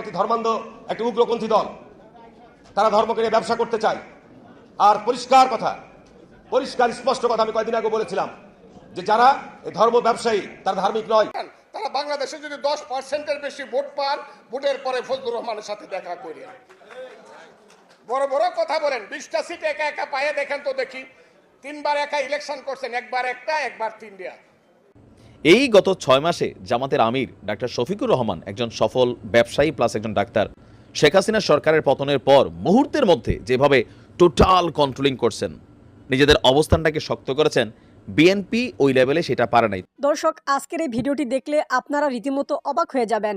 একটি ধর্মান্ধ, একটি উগ্রপন্থী দল। তারা ধর্মকে নিয়ে ব্যবসা করতে চায়। আর পরিষ্কার কথা, পরিষ্কার স্পষ্ট কথা আমি কয়েকদিন আগে বলেছিলাম যে যারা ধর্ম ব্যবসায়ী, তারা ধার্মিক নয়। তারা বাংলাদেশে যদি দশ পার্সেন্টের বেশি ভোট পান, ভোটের পরে ফজলুর রহমানের সাথে দেখা করি বড় বড় কথা বলেন, বিশটা সিট একা একা পায়ে দেখেন তো দেখি। তিনবার একা ইলেকশন করছেন, একবার একটা, একবার তিনটা। এই গত ছয় মাসে জামাতের আমির ডাক্তার শফিকুর রহমান, একজন সফল ব্যবসায়ী প্লাস একজন ডাক্তার শেখ হাসিনা সরকারের পতনের পর মুহূর্তের মধ্যে যেভাবে টোটাল কন্ট্রোলিং করছেন, নিজেদের অবস্থানটাকে শক্ত করেছেন বিএনপি ওই লেভেলে সেটা পারে নাই। দর্শক, আজকের এই ভিডিওটি দেখলে আপনারা রীতিমতো অবাক হয়ে যাবেন।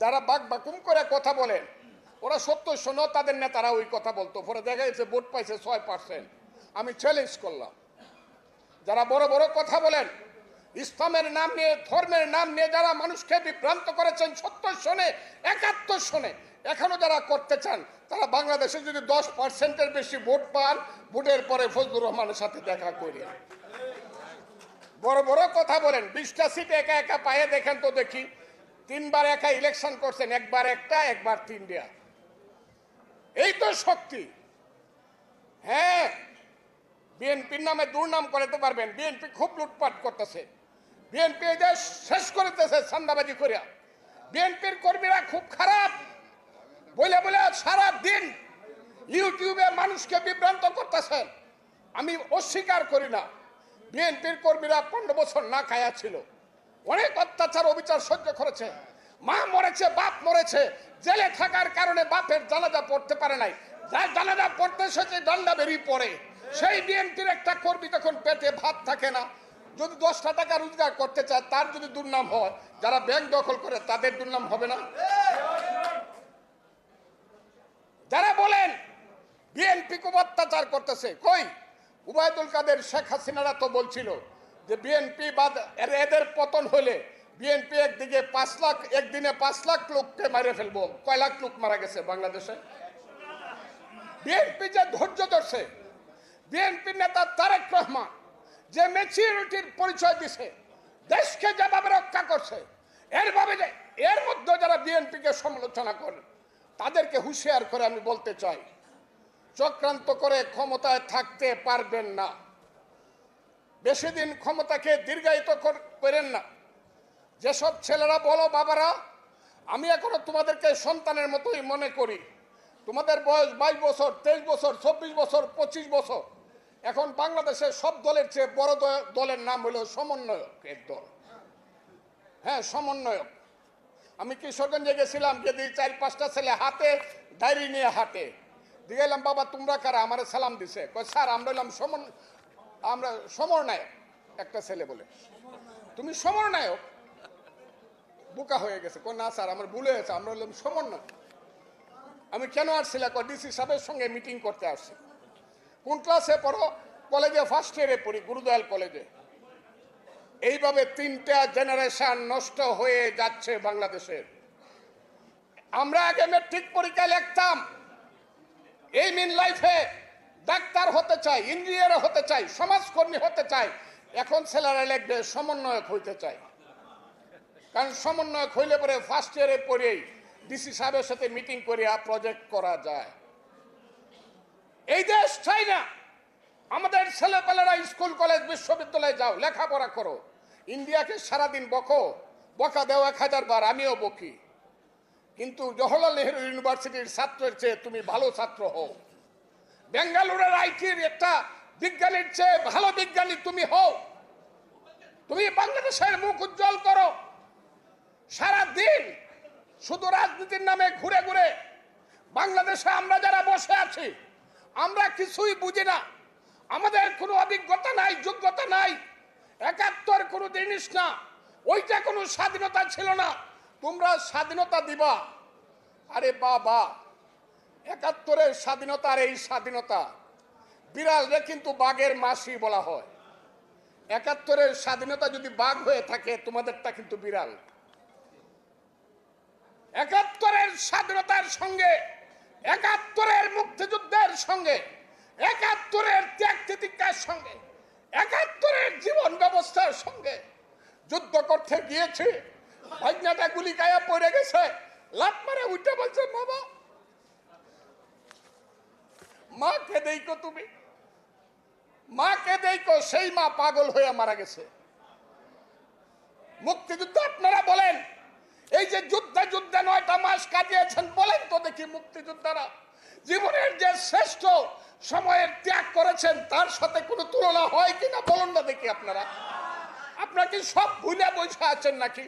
যারা বাক বাকুম করে কথা বলেন, ওরা সত্য শোনো, তাদের নেতারা ওই কথা বলতো। পরে দেখা যাচ্ছে ভোট পাইছে ছয় পার্সেন্ট আমি চ্যালেঞ্জ করলাম। যারা বড় বড় কথা বলেন, ইসলামের নাম নিয়ে, ধর্মের নাম নিয়ে যারা মানুষকে বিভ্রান্ত করেছেন সত্য শোনে, একাত্তর শোনে, এখনও যারা করতে চান, তারা বাংলাদেশে যদি দশ পার্সেন্টের বেশি ভোট পান, ভোটের পরে ফজলুর রহমানের সাথে দেখা করি। বড় বড় কথা বলেন, বিশটা সিট একা একা পায়ে দেখেন তো দেখি। তিনবার একা ইলেকশন করছেন, একবার একটা, একবার তিনটা। এই তো শক্তি। হ্যাঁ বিএনপির নামে দুর্নাম করাতে পারবেন। বিএনপি খুব লুটপাট করতেছে। বিএনপি এই দেশ শেষ করতেছে চান্দাবাজি করিয়া। বিএনপির কর্মীরা খুব খারাপ। বলে বলে সারা দিন ইউটিউবে মানুষকে বিভ্রান্ত করতেছেন। আমি অস্বীকার করি না। বিএনপির কর্মীরা পনেরো বছর না খায়া ছিল। অনেক অত্যাচার অবিচার সহ্য করেছে। মা মরেছে, বাপ মরেছে, জেলে থাকার কারণে বাপের জানাজা পড়তে পারে নাই। যার জানাজা পড়তে এসেছে দণ্ডা বেরিয়ে পড়ে, সেই বিএনপির একটা কর্মী তখন পেটে ভাত থাকে না। যদি দশটা টাকা রোজগার করতে চায়, তার যদি দুর্নাম হয়, যারা ব্যাংক দখল করে, তাদের দুর্নাম হবে না। যারা বলেন, বিএনপি খুব অত্যাচার করতেছে, কই? উবায়দুল কাদের শেখ হাসিনারা তো বলছিল যে বিএনপি বাদ এদের পতন হলে বিএনপি একদিকে পাঁচ লাখ, একদিনে পাঁচ লাখ লোককে মারে ফেলব। কয় লাখ লোক মারা গেছে বাংলাদেশে? বিএনপি যে ধৈর্য ধরছে বিএনপির নেতা তারেক রহমান যে ম্যাচিউরিটির পরিচয় দিছে, দেশকে যেভাবে রক্ষা করছে, এর ভাবে যে, এর মধ্যে যারা বিএনপিকে সমালোচনা করে, তাদেরকে হুঁশিয়ার করে আমি বলতে চাই, চক্রান্ত করে ক্ষমতায় থাকতে পারবেন না। বেশি দিন ক্ষমতাকে দীর্ঘায়িত কর- করেন না। যেসব ছেলেরা বলো, বাবারা, আমি এখনও তোমাদেরকে সন্তানের মতোই মনে করি। তোমাদের বয়স বাইশ বছর, তেইশ বছর, চব্বিশ বছর, পঁচিশ বছর। এখন বাংলাদেশের সব দলের চেয়ে বড় দলের নাম হলো সমন্বয়কের দল। হ্যাঁ সমন্বয়ক। আমি কিশোরগঞ্জে গেছিলাম যদি চার পাঁচটা ছেলে হাতে ডায়েরি নিয়ে হাতে দিয়ে বাবা, তোমরা কারা? আমার সালাম দিছে। কয়, স্যার, আমরা এলাম সমন আমরা সমরনায়ক, একটা ছেলে বলে। তুমি সমরনায়ক? বোকা হয়ে গেছে। কয়, না স্যার, আমার ভুলে গেছে আমরা হলাম সমন্বয় আমি কেন আসছিলাম ডিসি সাহেবের সঙ্গে মিটিং করতে আসছি। কোন ক্লাসে পড়ো? কলেজে ফার্স্ট ইয়ারে পড়ি, গুরুদয়াল কলেজে। এইভাবে তিনটা জেনারেশন নষ্ট হয়ে যাচ্ছে বাংলাদেশের আমরা আগে মেট্রিক পরীক্ষায় লিখতাম। এই মিন লাইফে ডাক্তার হতে চাই ইঞ্জিনিয়ার হতে চাই সমাজকর্মী হতে চাই এখন ছেলেরা লিখবে সমন্বয়ক হইতে চাই কারণ সমন্বয়ক হইলে পরে ফার্স্ট ইয়ারে পড়েই ডিসি সাহেবের সাথে মিটিং করিয়া প্রজেক্ট করা যায়। এই দেশ চাই না। আমাদের ছেলেপেলেরা স্কুল কলেজ বিশ্ববিদ্যালয়ে যাও, লেখাপড়া করো। ইন্ডিয়াকে সারাদিন বকো, বকা দেও এক হাজার বার, আমিও বকি। কিন্তু জওহরলাল নেহরু ইউনিভার্সিটির ছাত্রের চেয়ে তুমি ভালো ছাত্র হও। বেঙ্গালুরের আইটির একটা বিজ্ঞানীর চেয়ে ভালো বিজ্ঞানী তুমি হও। তুমি বাংলাদেশের মুখ উজ্জ্বল করো। সারা দিন শুধু রাজনীতির নামে ঘুরে ঘুরে বাংলাদেশে আমরা যারা বসে আছি, আমরা কিছুই বুঝি না। আমাদের কোনো অভিজ্ঞতা নাই, যোগ্যতা নাই। একাত্তর কোনো জিনিস না। ওইটা কোনো স্বাধীনতা ছিল না। তোমরা স্বাধীনতা দিবা। আরে বাবা। একাত্তরের স্বাধীনতার এই স্বাধীনতা, বিড়ালরে কিন্তু বাঘের মাসি বলা হয়। একাত্তরের স্বাধীনতা যদি বাঘ হয়ে থাকে, তোমাদেরটা কিন্তু বিড়াল। একাত্তরের স্বাধীনতার সঙ্গে, একাত্তরের মুক্তিযুদ্ধের সঙ্গে, একাত্তরের ত্যাগ তিতিক্ষার সঙ্গে, একাত্তরের জীবন ব্যবস্থার সঙ্গে যুদ্ধ করতে গিয়েছে। ভাইনাটা গুলি গায়ে পড়ে গেছে। লাত মারে উঠে বলছে বাবা মা কে দেইকো তুমি। মা কে দেইকো সেই মা পাগল হয়ে মারা গেছে। মুক্তিযুদ্ধ আপনারা বলেন, এই যে যুদ্ধে যুদ্ধে নয়টা মাস কাটিয়েছেন বলেন তো দেখি মুক্তিযোদ্ধারা। জীবনের যে শ্রেষ্ঠ সময়ের ত্যাগ করেছেন, তার সাথে কোনো তুলনা হয় কিনা বলুন না দেখি আপনারা। আপনারা কি সব ভুলে বসে আছেন নাকি?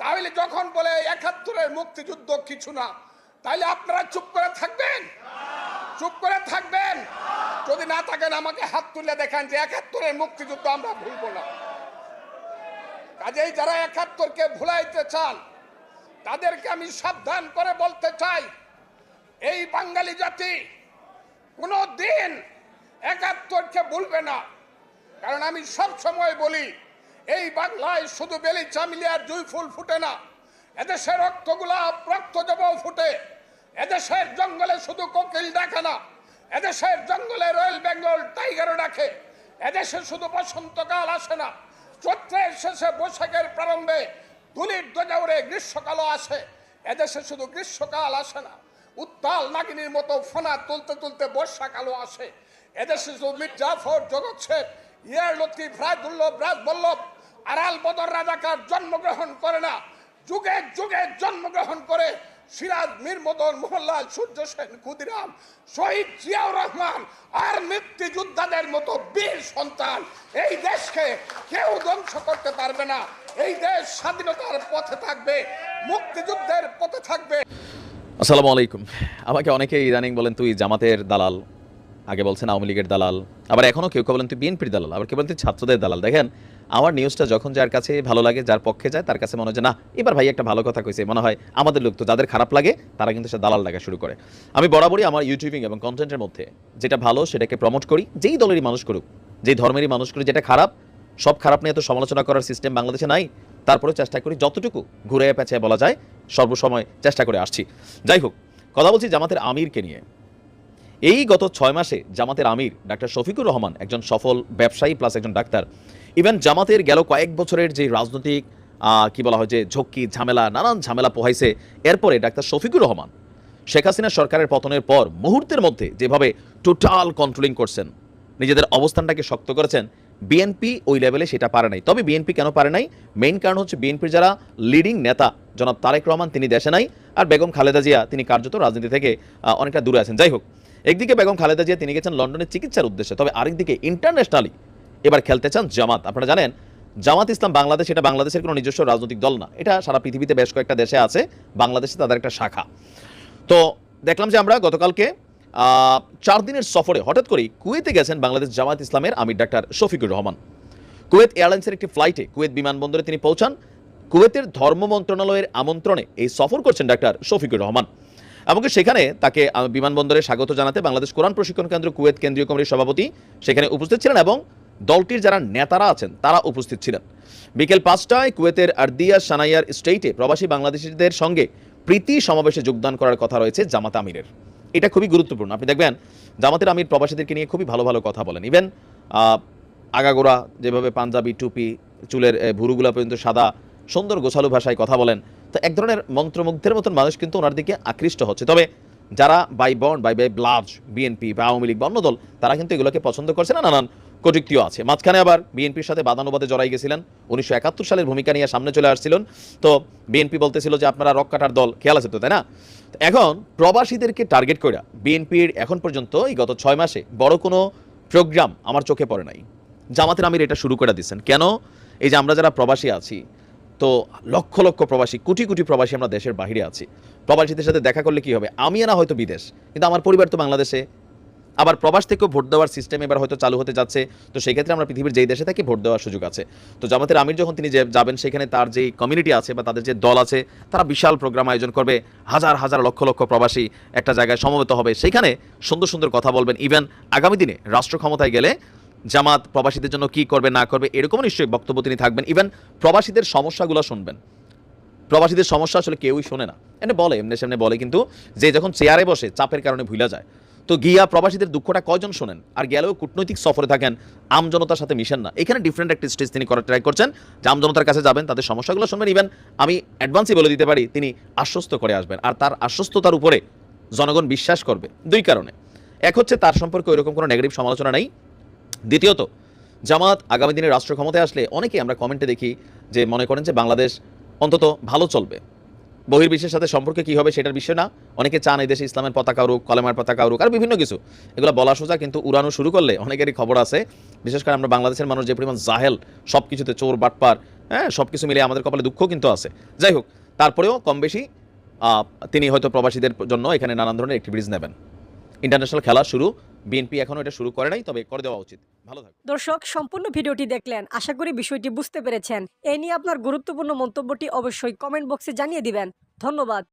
তাহলে যখন বলে একাত্তরের মুক্তিযুদ্ধ কিছু না, তাহলে আপনারা চুপ করে থাকবেন? চুপ করে থাকবেন। যদি না থাকেন আমাকে হাত তুলে দেখান যে একাত্তরের মুক্তিযুদ্ধ আমরা ভুলবো না। কাজেই যারা একাত্তরকে ভুলাইতে চান, তাদেরকে আমি সাবধান করে বলতে চাই, এই বাঙালি জাতি কোনো দিন একাত্তরকে ভুলবে না। কারণ আমি সব সময় বলি, এই বাংলায় শুধু বেলি চামিলি আর জুই ফুল ফুটে না এদেশের রক্তগুলা রক্ত জব ফুটে। এদেশের জঙ্গলে শুধু কোকিল ডাকে না, এদেশের জঙ্গলে রয়্যাল বেঙ্গল টাইগারও ডাকে এদেশে শুধু বসন্তকাল আসে না, চৈত্রের শেষে বৈশাখের প্রারম্ভে দুলির দোজাউরে গ্রীষ্মকালও আসে। এদেশে শুধু গ্রীষ্মকাল আসে না, উত্তাল নাগিনীর মতো ফোনা তুলতে তুলতে বর্ষাকালও আসে। এদেশে শুধু মির্জাফর জগৎ শেখ ইয়ার লতিফ রাজদুল্লভ রাজবল্লভ আরাল বদর রাজাকার জন্মগ্রহণ করে না, যুগে যুগে জন্মগ্রহণ করে সিরাজ, মীর মদন, মোহনলাল, সূর্য সেন, ক্ষুদিরাম, শহীদ জিয়াউর রহমান আর মুক্তিযোদ্ধাদের মতো বীর সন্তান এই দেশকে কেউ ধ্বংস করতে পারবে না। এই দেশ স্বাধীনতার পথে থাকবে, মুক্তিযুদ্ধের পথে থাকবে। আসসালামু আলাইকুম। আমাকে অনেকেই ইদানিং বলেন, তুই জামাতের দালাল। আগে বলছেন আওয়ামী লীগের দালাল, আবার এখনও কেউ কেউ বলেন তুই বিএনপির দালাল, আবার কেউ বলেন তুই ছাত্রদের দালাল। দেখেন, আমার নিউজটা যখন যার কাছে ভালো লাগে, যার পক্ষে যায়, তার কাছে মনে হয় না, এবার ভাই একটা ভালো কথা কইছে। মনে হয় আমাদের লোক তো যাদের খারাপ লাগে, তারা কিন্তু সে দালাল লাগা শুরু করে। আমি বরাবরই আমার ইউটিউবিং এবং কন্টেন্টের মধ্যে যেটা ভালো, সেটাকে প্রমোট করি, যেই দলেরই মানুষ করুক, যেই ধর্মেরই মানুষ করুক, যেটা খারাপ, সব খারাপ নিয়ে তো সমালোচনা করার সিস্টেম বাংলাদেশে নাই। তারপরে চেষ্টা করি যতটুকু ঘুরে পেঁচে বলা যায়, সর্বসময় চেষ্টা করে আসছি। যাই হোক, কথা বলছি জামাতের আমিরকে নিয়ে। এই গত ছয় মাসে জামাতের আমির ডাক্তার শফিকুর রহমান, একজন সফল ব্যবসায়ী প্লাস একজন ডাক্তার ইভেন জামাতের গেল কয়েক বছরের যে রাজনৈতিক কি বলা হয় যে ঝক্কি, ঝামেলা, নানান ঝামেলা পোহাইছে, এরপরে ডাক্তার শফিকুর রহমান, শেখ হাসিনা সরকারের পতনের পর মুহূর্তের মধ্যে যেভাবে টোটাল কন্ট্রোলিং করছেন, নিজেদের অবস্থানটাকে শক্ত করেছেন বিএনপি ওই লেভেলে সেটা পারে নাই। তবে বিএনপি কেন পারে নাই? মেইন কারণ হচ্ছে বিএনপির যারা লিডিং নেতা, জনাব তারেক রহমান তিনি দেশে নাই, আর বেগম খালেদা জিয়া তিনি কার্যত রাজনীতি থেকে অনেকটা দূরে আছেন। যাই হোক একদিকে বেগম খালেদা জিয়া, তিনি গেছেন লন্ডনের চিকিৎসার উদ্দেশ্যে। তবে আরেকদিকে ইন্টারন্যাশনালি এবার খেলতে চান জামাত। আপনারা জানেন, জামাত ইসলাম বাংলাদেশ, এটা বাংলাদেশের কোনো নিজস্ব রাজনৈতিক দল না। এটা সারা পৃথিবীতে বেশ কয়েকটা দেশে আছে, বাংলাদেশে তাদের একটা শাখা। তো দেখলাম যে আমরা গতকালকে চার দিনের সফরে হঠাৎ করেই কুয়েতে গেছেন বাংলাদেশ জামাত ইসলামের আমির ডাক্তার শফিকুর রহমান। কুয়েত এয়ারলাইন্সের একটি ফ্লাইটে কুয়েত বিমানবন্দরে তিনি পৌঁছান। কুয়েতের ধর্ম মন্ত্রণালয়ের আমন্ত্রণে এই সফর করছেন ডাক্তার শফিকুর রহমান। এমনকি সেখানে তাকে বিমানবন্দরে স্বাগত জানাতে বাংলাদেশ কোরআন প্রশিক্ষণ কেন্দ্র, কুয়েত কেন্দ্রীয় কমিটির সভাপতি সেখানে উপস্থিত ছিলেন এবং দলটির যারা নেতারা আছেন, তারা উপস্থিত ছিলেন। বিকেল পাঁচটায় কুয়েতের আর্দিয়া সানাইয়ার স্টেটে প্রবাসী বাংলাদেশিদের সঙ্গে প্রীতি সমাবেশে যোগদান করার কথা রয়েছে জামাত আমিরের। এটা খুবই গুরুত্বপূর্ণ। আপনি দেখবেন জামাতের আমির প্রবাসীদেরকে নিয়ে খুবই ভালো ভালো কথা বলেন। ইভেন আগাগোড়া যেভাবে পাঞ্জাবি, টুপি, চুলের ভুরুগুলা পর্যন্ত সাদা, সুন্দর গোছালো ভাষায় কথা বলেন তো এক ধরনের মন্ত্রমুগ্ধের মতন মানুষ কিন্তু ওনার দিকে আকৃষ্ট হচ্ছে। তবে যারা বাই বন্ড, বাই বাই ব্লাজ বিএনপি বা আওয়ামী লীগ বা অন্য দল, তারা কিন্তু এগুলোকে পছন্দ করছে না, নানান কটুক্তিও আছে। মাঝখানে আবার বিএনপির সাথে বাদানুবাদে জড়াই গেছিলেন, উনিশশো একাত্তর সালের ভূমিকা নিয়ে সামনে চলে আসছিলেন। তো বিএনপি বলতেছিল যে, আপনারা রক কাটার দল, খেয়াল আছে তো, তাই না? এখন প্রবাসীদেরকে টার্গেট করে বিএনপির এখন পর্যন্ত এই গত ছয় মাসে বড় কোনো প্রোগ্রাম আমার চোখে পড়ে নাই। জামাতের আমির এটা শুরু করে দিচ্ছেন কেন? এই যে আমরা যারা প্রবাসী আছি তো লক্ষ লক্ষ প্রবাসী, কোটি কোটি প্রবাসী আমরা দেশের বাইরে আছি। প্রবাসীদের সাথে দেখা করলে কি হবে? আমি না হয়তো বিদেশ, কিন্তু আমার পরিবার তো বাংলাদেশে। আবার প্রবাস থেকেও ভোট দেওয়ার সিস্টেম এবার হয়তো চালু হতে যাচ্ছে, তো সেই ক্ষেত্রে আমরা পৃথিবীর যেই দেশে থাকি ভোট দেওয়ার সুযোগ আছে। তো জামাতের আমির যখন তিনি যে- যাবেন, সেখানে তার যেই কমিউনিটি আছে বা তাদের যে দল আছে, তারা বিশাল প্রোগ্রাম আয়োজন করবে। হাজার হাজার, লক্ষ লক্ষ প্রবাসী একটা জায়গায় সমবেত হবে। সেখানে সুন্দর সুন্দর কথা বলবেন। ইভেন আগামী দিনে রাষ্ট্র ক্ষমতায় গেলে জামাত প্রবাসীদের জন্য কি করবে, না করবে এরকম নিশ্চয়ই বক্তব্য তিনি থাকবেন। ইভেন প্রবাসীদের সমস্যাগুলো শুনবেন। প্রবাসীদের সমস্যা আসলে কেউই শোনে না। এমনি বলে, এমনি সামনে বলে, কিন্তু যে যখন চেয়ারে বসে চাপের কারণে ভুলা যায়, তো গিয়া প্রবাসীদের দুঃখটা কয়জন শোনেন? আর গেলেও কূটনৈতিক সফরে থাকেন, আমজনতার সাথে মিশেন না। এখানে ডিফারেন্ট একটা স্টেজ তিনি করার ট্রাই করছেন। যে আমজনতার কাছে যাবেন, তাদের সমস্যাগুলো শুনবেন। ইভেন আমি অ্যাডভান্সই বলে দিতে পারি, তিনি আশ্বস্ত করে আসবেন। আর তার আশ্বস্ততার উপরে জনগণ বিশ্বাস করবে। দুই কারণে। এক হচ্ছে তার সম্পর্কে ওইরকম কোনো নেগেটিভ সমালোচনা নেই। দ্বিতীয়ত, জামাত আগামী দিনে রাষ্ট্র ক্ষমতায় আসলে অনেকেই আমরা কমেন্টে দেখি যে মনে করেন যে বাংলাদেশ অন্তত ভালো চলবে। বহির্বিশ্বের সাথে সম্পর্কে কি হবে সেটার বিষয় না। অনেকে চান এই দেশে ইসলামের পতাকা উড়ুক, কলেমার পতাকা উড়ুক, আর বিভিন্ন কিছু। এগুলো বলা সোজা, কিন্তু উড়ানো শুরু করলে অনেকেরই খবর আছে। বিশেষ করে আমরা বাংলাদেশের মানুষ যে পরিমাণ জাহেল সব কিছুতে চোর, বাটপার হ্যাঁ সব কিছু মিলে আমাদের কপালে দুঃখ কিন্তু আছে। যাই হোক, তারপরেও কম বেশি তিনি হয়তো প্রবাসীদের জন্য এখানে নানান ধরনের অ্যাক্টিভিটিস নেবেন। ইন্টারন্যাশনাল খেলা শুরু বিএনপি এখনও এটা শুরু করে নাই, তবে করে দেওয়া উচিত। ভালো থাকবে দর্শক, সম্পূর্ণ ভিডিওটি দেখলেন। আশা করি বিষয়টি বুঝতে পেরেছেন। এ নিয়ে আপনার গুরুত্বপূর্ণ মন্তব্যটি অবশ্যই কমেন্ট বক্সে জানিয়ে দিবেন। ধন্যবাদ।